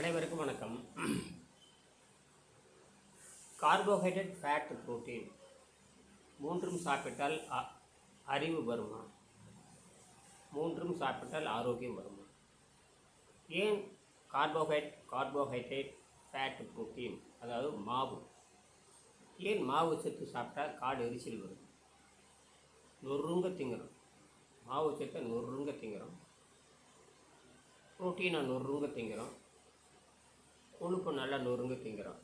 அனைவருக்கும் வணக்கம். Carbohydrate fat protein மூன்றும் சாப்பிட்டால் அ- அறிவு வருமா? மூன்றும் சாப்பிட்டால் ஆரோக்கியம் வருமா? ஏன் கார்போஹைட் கார்போஹைட்ரேட் ஃபேட் புரோட்டீன் அதாவது மாவு ஏன் மாவு சத்து சாப்பிட்டா காடு எரிச்சல் வரும்? நொறுங்க திங்குறோம். மாவு சத்தை நொறுங்க திங்குறோம். புரோட்டீனை நொறுங்க திங்குறோம். கொழுப்பு நல்லா நொறுங்க திங்கிறோம்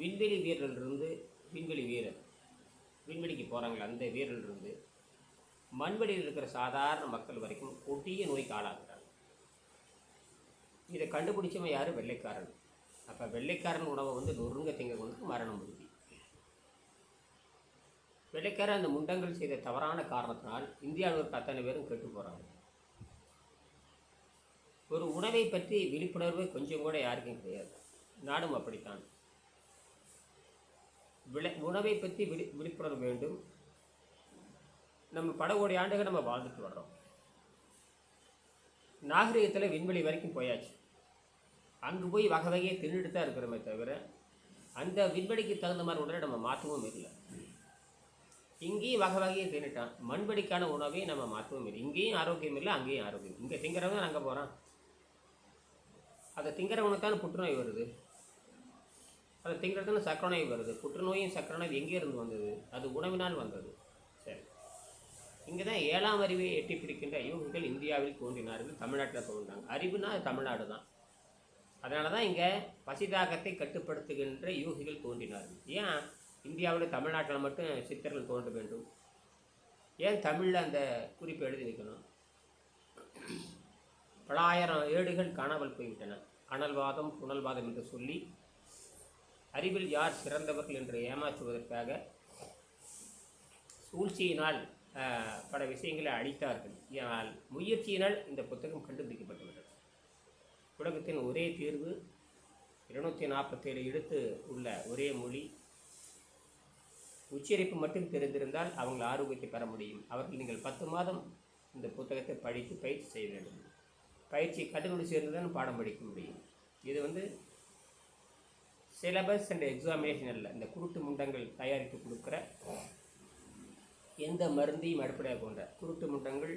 விண்வெளி வீரர்லேருந்து விண்வெளி வீரர். விண்வெளிக்கு போகிறாங்களே அந்த வீரர்லேருந்து மண்வெளியில் இருக்கிற சாதாரண மக்கள் வரைக்கும் கொடிய நோய்க்கு ஆளாகிறாங்க. இதை கண்டுபிடிச்சவன் யார்? வெள்ளைக்காரன். அப்போ வெள்ளைக்காரன் உணவை வந்து நொறுங்க திங்கிறவனுக்கு மரணம் உறுதி. வெள்ளைக்காரன் அந்த முண்டங்கள் செய்த தவறான காரணத்தினால் இந்தியாவில் இருக்க அத்தனை பேரும் கெட்டு போகிறாங்க ஒரு உணவை பற்றி விழிப்புணர்வு கொஞ்சம் கூட யாருக்கும் கிடையாது. நாடும் அப்படித்தான். விளை உணவை பற்றி விழி விழிப்புணர்வு வேண்டும். நம்ம பல கோடி ஆண்டுகள் நம்ம வாழ்ந்துட்டு வர்றோம். நாகரிகத்தில் விண்வெளி வரைக்கும் போயாச்சு. அங்கே போய் வகை வகையை தின்னுட்டு தான் இருக்கிறோமே தவிர அந்த விண்வெளிக்கு தகுந்த மாதிரி உடனே நம்ம மாற்றவும் இல்லை. இங்கேயும் வகை வகையை தின்னுட்டான் மண்வெளிக்கான உணவையும் நம்ம மாற்றவும் இல்லை. இங்கேயும் ஆரோக்கியம் இல்லை அங்கேயும் ஆரோக்கியம் இங்கே திங்கிறவங்க அங்கே போகிறான் அதை திங்கிறவனுக்கு தான் புற்றுநோய் வருது. அதை திங்கிறதுன்னு சக்கரநோய் வருது. புற்றுநோயும் சக்கரநோய் நோய் எங்கே இருந்து வந்தது? அது உணவினால் வந்தது. சரி. இங்கே தான் ஏழாம் அறிவை எட்டி பிடிக்கின்ற யோகிகள் இந்தியாவில் தோன்றினார்கள். தமிழ்நாட்டில் தோன்றினாங்க. அறிவுனா அது தமிழ்நாடு தான் அதனால தான் இங்கே பசிதாகத்தை கட்டுப்படுத்துகின்ற யோகிகள் தோன்றினார்கள். ஏன்? இந்தியாவில் தமிழ்நாட்டில் மட்டும் சித்தர்கள் தோன்ற வேண்டும். ஏன் தமிழில் அந்த குறிப்பை எழுதி வைக்கணும்? பல ஆயிரம் ஏடுகள் காணாமல் போய்விட்டன. அனல்வாதம் புனல்வாதம் என்று சொல்லி அறிவில் யார் சிறந்தவர்கள் என்று ஏமாற்றுவதற்காக சூழ்ச்சியினால் பல விஷயங்களை அழித்தார்கள். ஆனால் முயற்சியினால் இந்த புத்தகம் கண்டுபிடிக்கப்பட்டுள்ளது உலகத்தின் ஒரே தீர்வு இருநூற்றி நாற்பத்தேழு எழுத்து உள்ள ஒரே மொழி. உச்சரிப்பு மட்டும் தெரிந்திருந்தால் அவங்க ஆரோக்கியத்தை பெற முடியும். அவர்கள் நீங்கள் பத்து மாதம் இந்த புத்தகத்தை படித்து பயிற்சி செய்ய வேண்டும். பயிற்சி கட்டுக்கொண்டு சேர்ந்து தான் பாடம் படிக்க முடியும். இது வந்து சிலபஸ் அண்ட் எக்ஸாமினேஷன் அல்ல. இந்த குருட்டு முண்டங்கள் தயாரித்து கொடுக்குற எந்த மருந்தையும் அடிப்படையாக கொண்ட குருட்டு முண்டங்கள்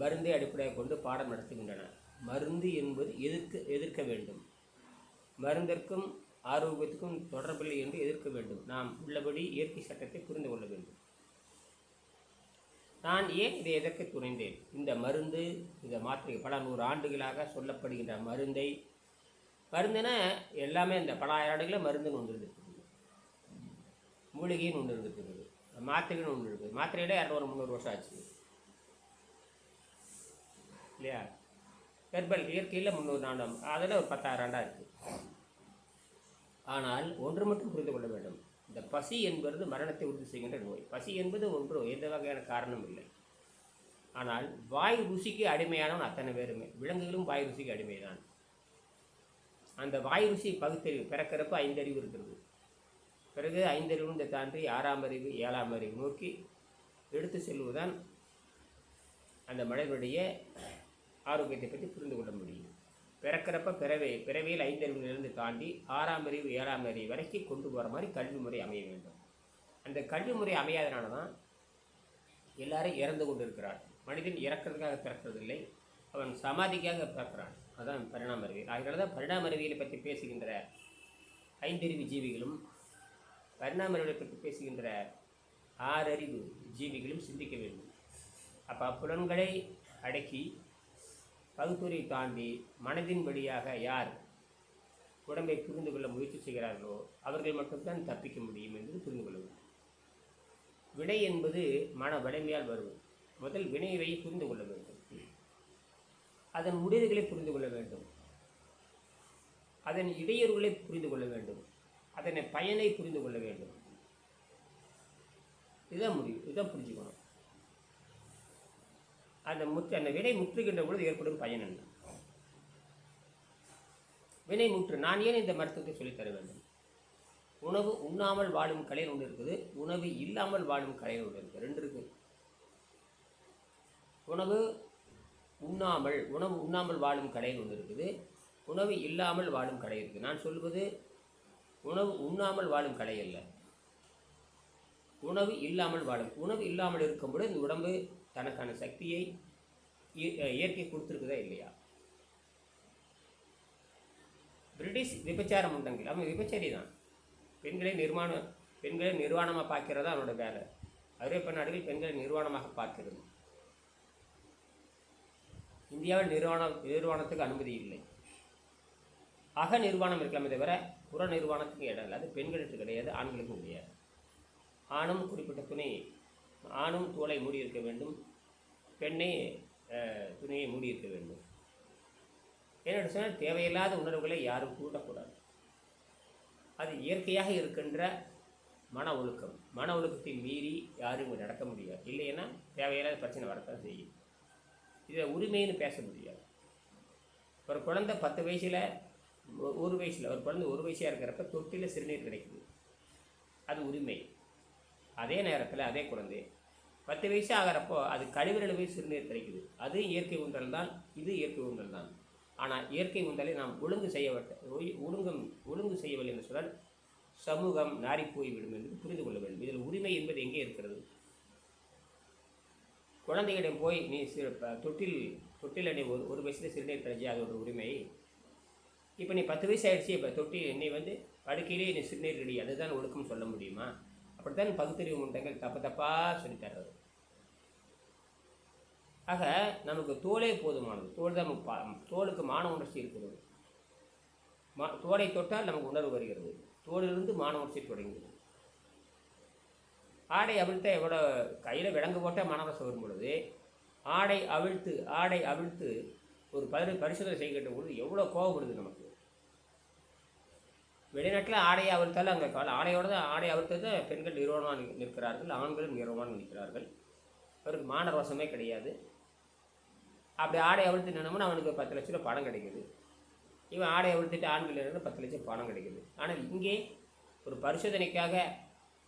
மருந்தை அடிப்படையாக கொண்டு பாடம் நடத்துகின்றன. மருந்து என்பது எதிர்க்க எதிர்க்க வேண்டும். மருந்திற்கும் ஆரோக்கியத்துக்கும் தொடர்பில்லை என்று எதிர்க்க வேண்டும். நாம் உள்ளபடி இயற்கை சட்டத்தை புரிந்து கொள்ள வேண்டும். நான் ஏன் இதை எதற்கு துணைந்தேன்? இந்த மருந்து இந்த மாத்திரை பல நூறு ஆண்டுகளாக சொல்லப்படுகின்ற மருந்தை மருந்துனா எல்லாமே இந்த பல ஆயிரம் ஆண்டுகளில் மருந்துன்னு ஒன்று இருக்குது. மூலிகைன்னு ஒன்று இருக்குது. மாத்திரைன்னு ஒன்று இருக்குது. மாத்திரையில இரநூறு முந்நூறு வருஷம் ஆச்சு. இல்லையா? ஹெர்பல் இயற்கையில் முந்நூறு ஆண்டாம் அதில் ஒரு பத்தாயிரம் ஆண்டாக இருக்குது. ஆனால் ஒன்று மட்டும் புரிந்து கொள்ள வேண்டும். இந்த பசி என்பது மரணத்தை உறுதி செய்கின்ற நோய். பசி என்பது ஒன்று எந்த வகையான காரணம் இல்லை. ஆனால் வாய் ருசிக்கு அடிமையானவன் அத்தனை பேருமே. விலங்குகளும் வாய் ருசிக்கு அடிமைதான். அந்த வாய் ருசி பகுத்தறிவு பிறக்கிறப்ப ஐந்தறிவு இருக்கிறது. பிறகு ஐந்தறிவு தாண்டி ஆறாம் அறிவு ஏழாம் அறிவு நோக்கி எடுத்து செல்வதுதான் அந்த மனிதனுடைய ஆரோக்கியத்தை பற்றி புரிந்து கொள்ள முடியும். பிறக்கிறப்ப பிறவே பிறவியில் ஐந்தறிவிலிருந்து தாண்டி ஆறாம் அறிவு ஏழாம் அறிவு வரைக்கும் கொண்டு போகிற மாதிரி கல்வி முறை அமைய வேண்டும். அந்த கல்வி முறை அமையாதனால தான் எல்லாரும் இறந்து கொண்டு இருக்கிறார் மனிதன் இறக்கிறதுக்காக பிறக்கிறதில்லை அவன் சமாதிக்காக பிறக்கிறான். அதுதான் பரிணாம அறிவியல் அதனால தான் பரிணாம அறிவியலை பற்றி பேசுகின்ற ஐந்தறிவு ஜீவிகளும் பரிணாம அறிவியலை பற்றி பேசுகின்ற ஆறறிவு ஜீவிகளும் சிந்திக்க வேண்டும். அப்போ புலன்களை அடக்கி பகுத்துறை தாண்டி மனதின் வழியாக யார் உடம்பை புரிந்து கொள்ள முயற்சி செய்கிறார்களோ அவர்கள் மட்டும்தான் தப்பிக்க முடியும் என்பது புரிந்து கொள்ள வேண்டும். வினை என்பது மன வலிமையால் வரும். முதல் வினைவை புரிந்து கொள்ள வேண்டும். அதன் முடிவுகளை புரிந்து கொள்ள வேண்டும். அதன் இடையூறுகளை புரிந்து கொள்ள வேண்டும். அதனை பயனை புரிந்து கொள்ள வேண்டும். இதுதான் முடிவு. இதுதான் புரிஞ்சுக்கணும். அந்த முற்று அந்த வினை முற்றுகின்ற பொழுது ஏற்படும் பயன் என்ன? வினை முற்று. நான் ஏன் இந்த மருத்துவத்தை சொல்லித் தர வேண்டும்? உணவு உண்ணாமல் வாழும் கலை ஒன்று இருக்குது. உணவு இல்லாமல் வாழும் கலை ஒன்று இருக்குது. ரெண்டு இருக்குது உணவு உண்ணாமல் உணவு உண்ணாமல் வாழும் கலை ஒன்று இருக்குது. உணவு இல்லாமல் வாழும் கடை இருக்குது. நான் சொல்வது உணவு உண்ணாமல் வாழும் கலை அல்ல. உணவு இல்லாமல் வாழும். உணவு இல்லாமல் இருக்கும்போது இந்த உடம்பு தனக்கான சக்தியை இய- இயற்கை கொடுத்துருக்குதா இல்லையா? பிரிட்டிஷ் விபச்சாரம் உண்டங்கள் அவன் விபச்சாரி தான். பெண்களை நிர்மாணம் பெண்களை நிர்வாணமாக பார்க்கிறதா அவனோட வேலை. ஐரோப்பிய நாடுகள் பெண்களை நிர்வாணமாக பார்க்கிறது. இந்தியாவில் நிர்வாணம் நிர்வாணத்துக்கு அனுமதி இல்லை. அக நிர்வாணம் இருக்கலாமே தவிர புற நிர்வாணத்துக்கு இடம் இல்லை. அது பெண்களுக்கு கிடையாது ஆண்களுக்கும் கிடையாது. ஆணும் குறிப்பிட்ட துணை ஆணும் தோலை மூடி இருக்க வேண்டும். பெண்ணை துணியை மூடி இருக்க வேண்டும். ஏன்னு சொன்னால் தேவையில்லாத உணர்வுகளை யாரும் கூட்டக்கூடாது அது இயற்கையாக இருக்கின்ற மன ஒழுக்கம். மன ஒழுக்கத்தை மீறி யாரும் நடக்க முடியாது. இல்லைன்னா தேவையில்லாத பிரச்சனை வரத்தான் செய்யும். இதை உரிமைன்னு பேச முடியாது. ஒரு குழந்தை பத்து வயசில் ஒரு வயசில் ஒரு குழந்தை ஒரு வயசாக இருக்கிறப்ப தொட்டியில் சிறுநீர் கிடைக்குது. அது உரிமை. அதே நேரத்தில் அதே குழந்தை பத்து வயசு ஆகிறப்போ அது கழிவுகளில் போய் சிறுநீர் கிடைக்குது. அது இயற்கை உண்டல் தான் இது இயற்கை உண்டல் தான். ஆனால் இயற்கை உண்டலை நாம் ஒழுங்கு செய்யப்பட்ட ஒழுங்கும் ஒழுங்கு செய்யவில்லை என்று சொன்னால் சமூகம் நாரி போய்விடும் என்று புரிந்து கொள்ள வேண்டும். இதில் உரிமை என்பது எங்கே இருக்கிறது? குழந்தைகளிடம் போய் நீ சிறு தொட்டில் தொட்டில் நீ ஒரு ஒரு வயசுல சிறுநீர் கிடைச்சி அது ஒரு உரிமை. இப்போ நீ பத்து வயசு ஆயிடுச்சு இப்போ தொட்டி நீ வந்து படுக்கையிலே நீ சிறுநீர் ரெடி அதுதான் ஒழுக்கம் சொல்ல முடியுமா? அப்படித்தான் பகுத்தறிவு முண்டங்கள் தப்பு தப்பாக சொல்லித்தர்றது ஆக நமக்கு தோலே போதுமானது. தோல் தான் நமக்கு தோலுக்கு மான உணர்ச்சி இருக்கிறது. மா தோலை தொட்டால் நமக்கு உணர்வு வருகிறது. தோலிலிருந்து மான உணர்ச்சி தொடங்குகிறது ஆடை அவிழ்த்த எவ்வளோ கையில் விலங்கு போட்டால் மனரசம் வரும் பொழுது ஆடை அவிழ்த்து ஆடை அவிழ்த்து ஒரு பரி பரிசோதனை செய்கின்ற பொழுது எவ்வளோ கோவப்படுது நமக்கு. வெளிநாட்டில் ஆடையை அவிழ்த்தாலும் அங்கே கால ஆடையோடு தான் ஆடை அவிழ்த்தது பெண்கள் நிறுவனமாக நிற்கிறார்கள் ஆண்களும் நிறுவனமாக நிற்கிறார்கள். அவருக்கு மான கிடையாது. அப்படி ஆடை அவிழ்த்து நின்னோம்னா அவனுக்கு பத்து லட்ச ரூபா பணம் கிடைக்குது. இவன் ஆடை அவிழ்த்துட்டு ஆண்கள் நின்று பத்து லட்சம் பணம் கிடைக்குது. ஆனால் இங்கே ஒரு பரிசோதனைக்காக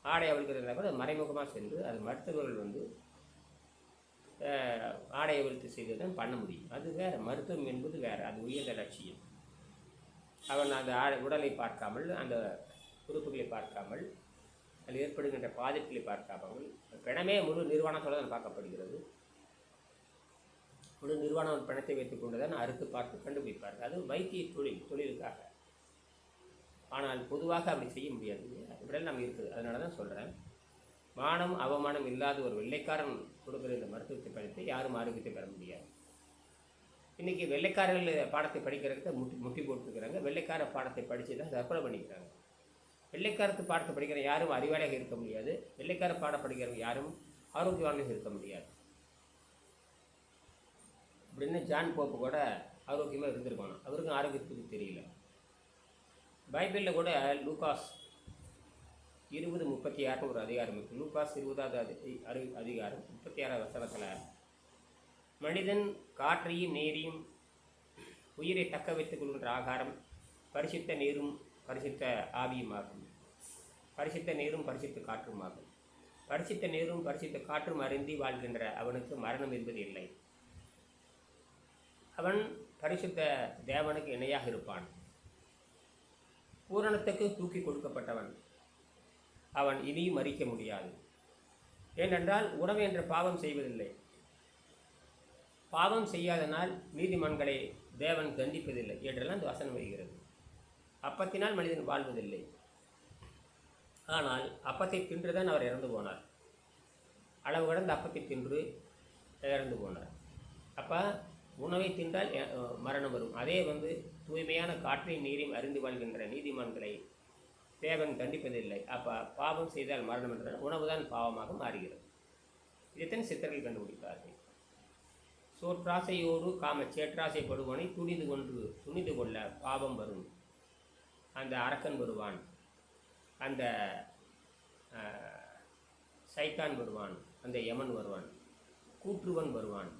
ஆடை அவிழ்க்கிறதா கூட மறைமுகமாக சென்று அது மருத்துவர்கள் வந்து ஆடை அவிழ்த்து செய்ததும் பண்ண முடியும். அது வேறு மருத்துவம் என்பது வேறு அது உயர்ந்த லட்சியம். அவன் அந்த ஆடை உடலை பார்க்காமல் அந்த உறுப்புகளை பார்க்காமல் அதில் ஏற்படுகின்ற பாதிப்புகளை பார்க்காமல் பிணமே முழு நிர்வாணத்தோடு தான் பார்க்கப்படுகிறது. முழு நிர்வாணம் பணத்தை வைத்துக் கொண்டு தான் அறுத்து பார்த்து கண்டுபிடிப்பார்கள். அது வைத்திய தொழில் தொழிலுக்காக. ஆனால் பொதுவாக அப்படி செய்ய முடியாது. இப்படியெல்லாம் நம்ம இருக்குது. அதனால தான் சொல்கிறேன் மானம் அவமானம் இல்லாத ஒரு வெள்ளைக்காரன் கொடுக்குற இந்த மருத்துவத்தை படித்து யாரும் ஆரோக்கியத்தை பெற முடியாது. இன்றைக்கி வெள்ளைக்காரர்கள் பாடத்தை படிக்கிறதுக்கு முட்டி முட்டி போட்டுருக்குறாங்க. வெள்ளைக்கார பாடத்தை படித்து தான் தற்கொலை பண்ணிக்கிறாங்க. வெள்ளைக்காரத்து பாடத்தை படிக்கிற யாரும் அறிவாளியாக இருக்க முடியாது. வெள்ளைக்கார பாடம் படிக்கிறவங்க யாரும் ஆரோக்கியவானாக இருக்க முடியாது. அப்படின்னு ஜான் போப்பு கூட ஆரோக்கியமாக இருந்திருக்கணும் அவருக்கும் ஆரோக்கியத்துக்கு தெரியல. பைபிளில் கூட லூகாஸ் இருபது முப்பத்தி ஆறுன்னு ஒரு அதிகாரம் இருக்குது லூகாஸ் இருபதாவது அதி அதிகாரம் முப்பத்தி ஆறாவது வசனத்தில் மனிதன் காற்றையும் நீரையும் உயிரை தக்க வைத்துக் கொள்கின்ற ஆகாரம் பரிசுத்த நீரும் பரிசுத்த ஆவியுமாகும். பரிசுத்த நீரும் பரிசுத்த காற்றுமாகும். பரிசுத்த நீரும் பரிசுத்த காற்றும் அருந்தி வாழ்கின்ற அவனுக்கு மரணம் என்பது இல்லை. அவன் பரிசுத்த தேவனுக்கு இணையாக இருப்பான். பூரணத்துக்கு தூக்கி கொடுக்கப்பட்டவன். அவன் இனியும் மறிக்க முடியாது. ஏனென்றால் உறவு என்ற பாவம் செய்வதில்லை. பாவம் செய்யாதனால் நீதிமான்களை தேவன் தண்டிப்பதில்லை என்றெல்லாம் இந்த வசனம் வருகிறது. அப்பத்தினால் மனிதன் வாழ்வதில்லை. ஆனால் அப்பத்தை தின்றுதான் அவர் இறந்து போனார். அளவு கடந்த அப்பத்தை தின்று இறந்து போனார். அப்போ உணவை தின்றால் மரணம் வரும். அதே வந்து தூய்மையான காற்றையும் நீரையும் அறிந்து வாழ்கின்ற நீதிமான்களை தேவன் தண்டிப்பதில்லை. அப்போ பாவம் செய்தால் மரணம் என்றால் உணவுதான் பாவமாக மாறுகிறது. இதைத்தான் சித்தர்கள் கண்டுபிடித்தார்கள். சோற்றாசையோடு காம சேற்றாசைப்படுவனை துணிந்து கொண்டு துணிந்து கொள்ள பாவம் வரும். அந்த அரக்கன் வருவான். அந்த சைத்தான் வருவான். அந்த யமன் வருவான். கூற்றுவன் வருவான்.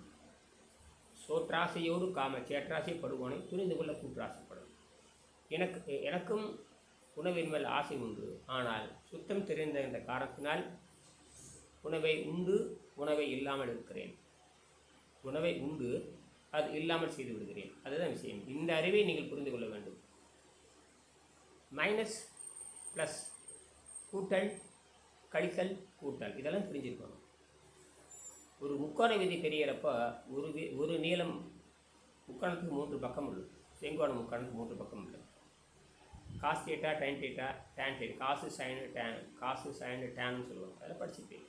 சோற்றாசையோடு காம சேற்றாசைப்படுவானை துணிந்து கொள்ள கூற்றாசைப்படும். எனக்கு எனக்கும் உணவின் மேல் ஆசை உண்டு. ஆனால் சுத்தம் தெரிந்த இந்த காரணத்தினால் உணவை உண்டு உணவை இல்லாமல் இருக்கிறேன். உணவை உண்டு அது இல்லாமல் செய்து விடுகிறேன். அதுதான் விஷயம். இந்த அறிவை நீங்கள் புரிந்து கொள்ள வேண்டும். மைனஸ் ப்ளஸ் கூட்டல் கழித்தல் கூட்டல். இதெல்லாம் தெரிஞ்சிருக்கணும் ஒரு முக்கோண விதி தெரியறப்ப ஒரு வி ஒரு நீளம் முக்கோணத்துக்கு மூன்று பக்கம் உள்ளது. செங்கோண முக்கோணத்துக்கு மூன்று பக்கம் உள்ளது. காசு டேட்டா டைன் டேட்டா டேன் டேட் காசு சைனு டேன் காசு சைனு டேன்னு சொல்லுவாங்க. அதெல்லாம் படிச்சுப்பீங்க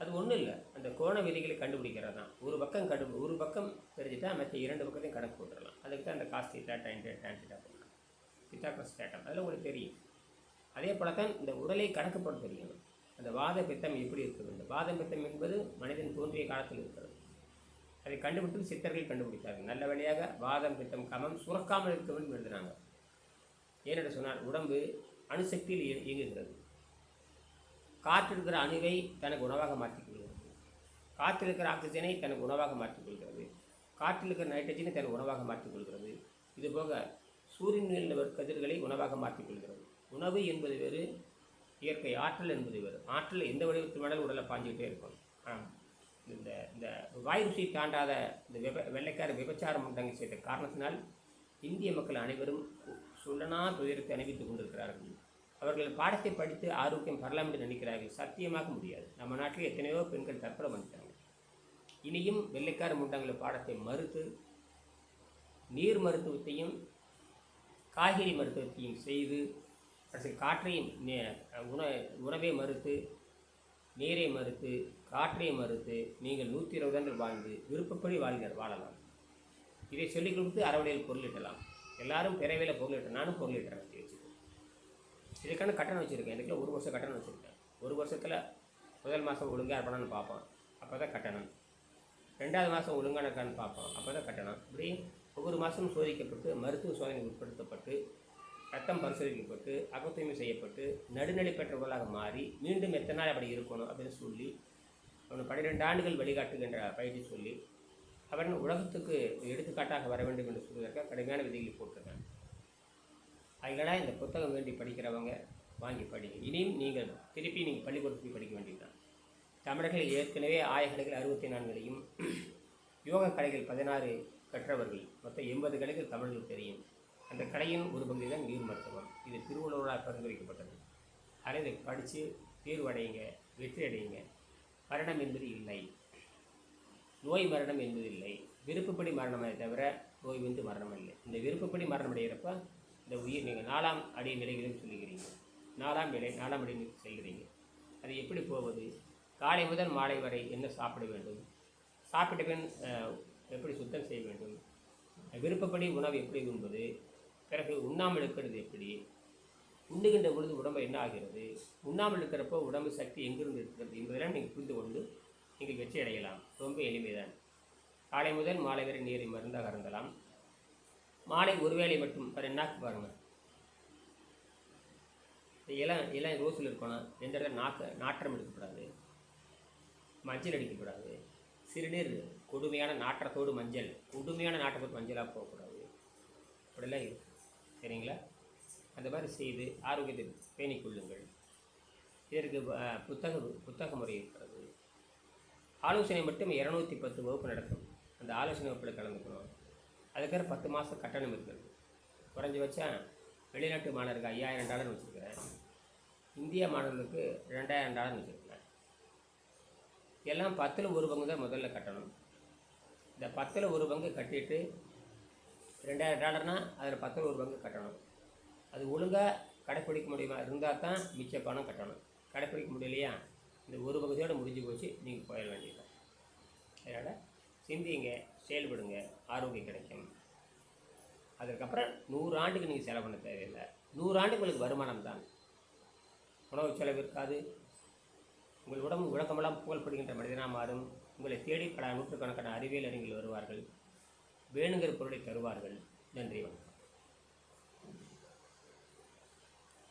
அது ஒன்றும் இல்லை. அந்த கோண விதிகளை கண்டுபிடிக்கிறது தான் ஒரு பக்கம் கண்டு ஒரு பக்கம் தெரிஞ்சுட்டா மற்ற இரண்டு பக்கத்தையும் கணக்கு போட்டுடலாம். அதுக்கு தான் அந்த காசு டேட்டா டைன் டேட் டேன் டேட்டா போடலாம் டேட்டா ப்ளஸ் டேட்டா அதில் உங்களுக்கு தெரியும். அதே போல தான் இந்த உடலை கணக்கு போட தெரியணும் அந்த வாத பித்தம் எப்படி இருக்க வேண்டும்? வாதம் பித்தம் என்பது மனிதன் தோன்றிய காலத்தில் இருக்கிறது. அதை கண்டுபிடித்து சித்தர்கள் கண்டுபிடித்தார்கள். நல்ல வழியாக வாதம் பித்தம் கமம் சுரக்காமல் இருக்க வேண்டும் எழுதினாங்க ஏனென்று சொன்னால் உடம்பு அணுசக்தியில் இயங்குகிறது. காற்றிருக்கிற அணுவை தனக்கு உணவாக மாற்றிக்கொள்கிறது காற்றில் இருக்கிற ஆக்சிஜனை தனக்கு உணவாக மாற்றிக்கொள்கிறது காற்றில் இருக்கிற நைட்ரஜனை தனக்கு உணவாக மாற்றிக்கொள்கிறது இதுபோக சூரியனில் கதிர்களை உணவாக மாற்றிக்கொள்கிறது உணவு என்பது வேறு இயற்கை ஆற்றல் என்பது வேறு. ஆற்றல் எந்த வடிவத்தில் வேணாலும் உடலை பாஞ்சிக்கிட்டே இருக்கும். இந்த இந்த வாய் ருசி தாண்டாத இந்த விப வெள்ளைக்கார விபச்சாரம் உண்டாங்கி செய்த காரணத்தினால் இந்திய மக்கள் அனைவரும் சுள்ளனா துயரத்தை அணிவித்துக் கொண்டிருக்கிறார்கள். அவர்கள் பாடத்தை படித்து ஆரோக்கியம் பெறலாம் என்று நினைக்கிறார்கள். சத்தியமாக முடியாது. நம்ம நாட்டில் எத்தனையோ பெண்கள் தற்கொலை பண்ணிட்டாங்க. இனியும் வெள்ளைக்கார முண்டாங்கள பாடத்தை மறுத்து நீர் மருத்துவத்தையும் காய்கறி மருத்துவத்தையும் செய்து அடுத்து காற்றையும் உண உணவை மறுத்து நீரை மறுத்து காற்றை மறுத்து நீங்கள் நூற்றி இருபது ஆண்டு வாழ்ந்து விருப்பப்படி வாழ்கிறார் வாழலாம். இதை சொல்லிக் கொடுத்து அறவடையில் பொருளிட்டலாம் எல்லாரும் பிறவையில் பொருளிட்ட நானும் பொருளிட்டேன் வச்சுருக்கேன் இதுக்கான கட்டணம் வச்சுருக்கேன். இதுக்குள்ள ஒரு வருஷம் கட்டணம் வச்சுருக்கேன். ஒரு வருஷத்தில் முதல் மாதம் ஒழுங்காக இருப்பானான்னு பார்ப்போம் அப்போ தான் கட்டணம். ரெண்டாவது மாதம் ஒழுங்கான இருக்கான்னு பார்ப்போம் அப்போ தான் கட்டணம். இப்படி ஒவ்வொரு மாதமும் சோதிக்கப்பட்டு மருத்துவ சோதனை உட்படுத்தப்பட்டு ரத்தம் பரிசோதிக்கப்பட்டு அகத்தூய்மை செய்யப்பட்டு நடுநிலை பெற்றவர்களாக மாறி மீண்டும் எத்தனை நாள் அப்படி இருக்கணும் அப்படின்னு சொல்லி அவன் பன்னிரெண்டு ஆண்டுகள் வழிகாட்டுகின்ற பயிற்சி சொல்லி அவன் உலகத்துக்கு எடுத்துக்காட்டாக வர வேண்டும் என்று சொல்வதற்காக கடுமையான விதிகளை போட்டிருக்கேன். அதனால் இந்த புத்தகம் வேண்டி படிக்கிறவங்க வாங்கி படிங்க. இனியும் நீங்கள் திருப்பி நீங்கள் பள்ளிக்கூடத்துக்கு படிக்க வேண்டியதுதான். தமிழர்கள் ஏற்கனவே ஆயகலைகள் அறுபத்தி நான்குலையும் யோக கலைகள் பதினாறு கற்றவர்கள் மொத்தம் எண்பது கலைகள் தமிழுக்கு தெரியும். அந்த கலையின் ஒரு பகுதி தான் நீர் மருத்துவம். இது திருவள்ளுவரால் பரிந்துரைக்கப்பட்டது அதை இதை படித்து தீர்வடையுங்க வெற்றி அடையுங்க. மரணம் என்பது இல்லை. நோய் மரணம் என்பது இல்லை. விருப்பப்படி மரணமே தவிர நோய் வந்து மரணம் இல்லை. இந்த விருப்பப்படி மரணம் அடைகிறப்ப இந்த உயிர் நீங்கள் நாலாம் அடி நிலைகளும் சொல்லுகிறீங்க. நாலாம் நிலை நாலாம் அடி செல்கிறீங்க அது எப்படி போவது? காலை முதல் மாலை வரை என்ன சாப்பிட வேண்டும்? சாப்பிட்ட பின் எப்படி சுத்தம் செய்ய வேண்டும்? விருப்பப்படி உணவு எப்படி உண்பது பிறகு உண்ணாமல் இருக்கிறது எப்படி? உண்டுகின்ற பொழுது உடம்பு என்ன ஆகிறது? உண்ணாமல் இருக்கிறப்போ உடம்பு சக்தி எங்கிருந்து இருக்கிறது என்பதெல்லாம் நீங்கள் புரிந்து கொண்டு நீங்கள் வெற்றி அடையலாம். ரொம்ப எளிமைதான். காலை முதல் மாலை வரை நீரை மருந்தாக அருந்தலாம். மாலை ஒரு வேளை மட்டும். வேறு என்னாக்கு பாருங்கள் இளம் இளம் ரோஸில் இருக்கணும் எந்த இடத்துல நாக்க நாற்றம் எடுக்கக்கூடாது மஞ்சள் அடிக்கக்கூடாது சிறுநீர் கொடுமையான நாற்றத்தோடு மஞ்சள் கொடுமையான நாற்றத்தோடு மஞ்சளாக போகக்கூடாது. அப்படிலாம் இருக்கு. சரிங்களா? அந்த மாதிரி செய்து ஆரோக்கியத்தை பேணிக்கொள்ளுங்கள் இதற்கு புத்தக புத்தக முறை இருக்கிறது. ஆலோசனை மட்டும் இரநூத்தி பத்து வகுப்பு நடக்கும். அந்த ஆலோசனை வகுப்பில் கலந்துக்கணும். அதுக்காக பத்து மாதம் கட்டணம் இருக்கிறது குறைஞ்சபட்சம் வெளிநாட்டு மாணவருக்கு ஐயாயிரம் டாலர் வச்சுருக்கிறேன். இந்திய மாணவர்களுக்கு ரெண்டாயிரம் டாலர் வச்சுருக்கிறேன். எல்லாம் பத்தில் ஒரு பங்கு தான் முதல்ல கட்டணும். இந்த பத்தில் ஒரு பங்கு கட்டிட்டு ரெண்டாயிரம் டாலர்னால் அதில் பத்தில் ஒரு பங்கு கட்டணும். அது ஒழுங்காக கடைப்பிடிக்க முடியுமா? இருந்தால் தான் மிச்ச பணம் கட்டணும். கடைப்பிடிக்க முடியலையா? இந்த ஒரு பகுதியோடு முடிஞ்சு போச்சு நீங்கள் போயிட வேண்டியது அதனால் சிந்திங்க செயல்படுங்க ஆரோக்கியம் கிடைக்கும். அதுக்கப்புறம் நூறு ஆண்டுக்கு நீங்கள் செலவு பண்ண தேவையில்லை. நூறு ஆண்டு உங்களுக்கு வருமானம் தான். உணவு செலவு இருக்காது. உங்கள் உடம்பு விளக்கமெல்லாம் புகழ்படுகின்ற மனிதனாக மாறும். உங்களை தேடி பல நூற்றுக்கணக்கான அறிவியல் அறிஞர்கள் வருவார்கள். வேணுங்கிற பொருளை தருவார்கள். நன்றி வணக்கம்.